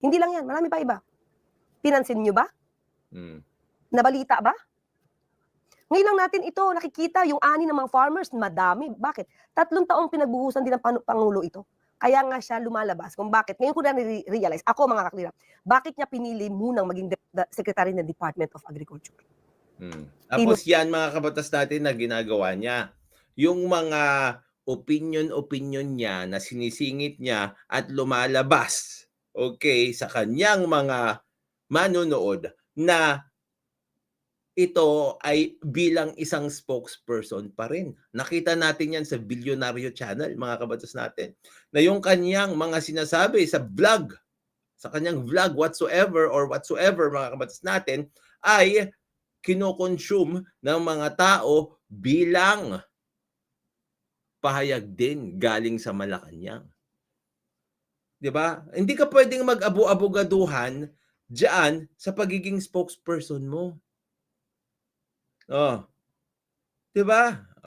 Hindi lang yan, marami pa iba. Pinansin nyo ba? Mm. Nabalita ba? Ngayon lang natin ito, nakikita yung ani ng mga farmers, madami. Bakit? Tatlong taong pinagbuhusan din ng Panu- Pangulo ito. Kaya nga siya lumalabas kung bakit. Ngayon ko na realize ako mga kaklira, bakit niya pinili munang maging de- secretary ng Department of Agriculture. Mm. Tapos yan mga kabatas natin na ginagawa niya. Yung mga opinion-opinion niya na sinisingit niya at lumalabas okay sa kanyang mga manonood na ito ay bilang isang spokesperson pa rin. Nakita natin yan sa Bilyonaryo Channel, mga kabatas natin, na yung kanyang mga sinasabi sa vlog, sa kanyang vlog whatsoever or whatsoever, mga kabatas natin, ay kinokonsume ng mga tao bilang pahayag din galing sa Malacanang. 'Di ba? Hindi ka pwedeng mag-abu-abogaduhan diyan sa pagiging spokesperson mo. Oh. 'Di ba?